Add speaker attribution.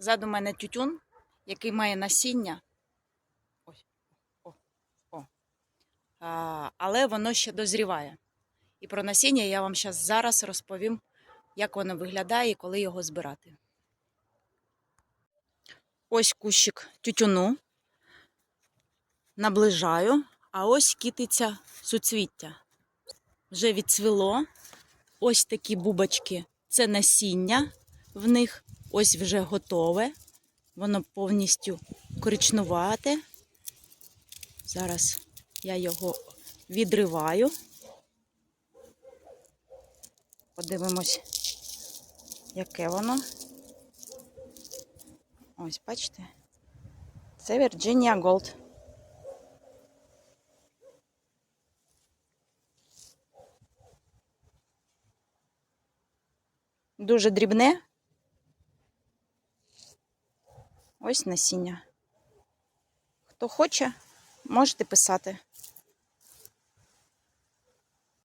Speaker 1: Ззаду мене тютюн, який має насіння. Ось. О, о. А, але воно ще дозріває. І про насіння я вам зараз розповім, як воно виглядає і коли його збирати. Ось кущик тютюну. Наближаю, а ось китиця суцвіття. Вже відцвіло. Ось такі бубочки. Це насіння в них. Ось вже готове. Воно повністю коричнувате. Зараз я його відриваю. Подивимось, яке воно. Ось, бачите? Це Virginia Gold. Дуже дрібне. Ось насіння. Хто хоче, можете писати.